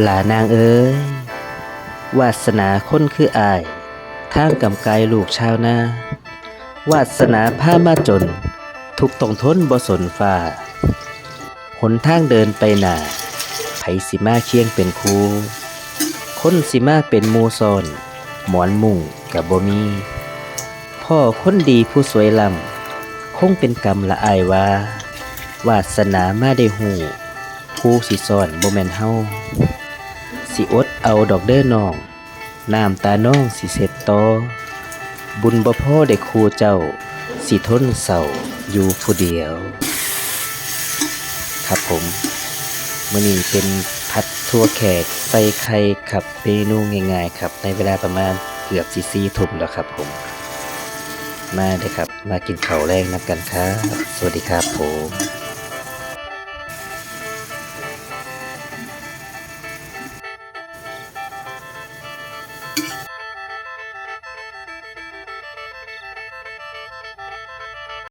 หลานางเอ้ยวาสนาคนคืออายทางกำไกลูกชาวนาวาสนาผ้ามาจน ทุกตรงทนบ่สนฟ้าหนทางเดินไปหนาไผสิมาเคียงเป็นครูคนสิมาเป็นมูซอนหมอนมุ่งกับบ่มี พ่อคนดีผู้สวยลำคงเป็นกรรมละอายว่า วาสนามาได้หูผู้สิซอนบ่แม่นเฮา สิอดเอาดอกเด้อน้อง น้ำตาน้องสิเสร็จต่อ บุญบ่พ่อได้ครูเจ้า สิทนเศร้าอยู่ผู้เดียว ครับผมมื้อนี้เป็นพัดทั่วแขกใส่ไข่ครับเมนูง่ายๆครับ ในเวลาประมาณเกือบสิสี่ทุ่มแล้วครับผม มาเด้ครับ มากินข้าวแรงนักกันครับ สวัสดีครับผม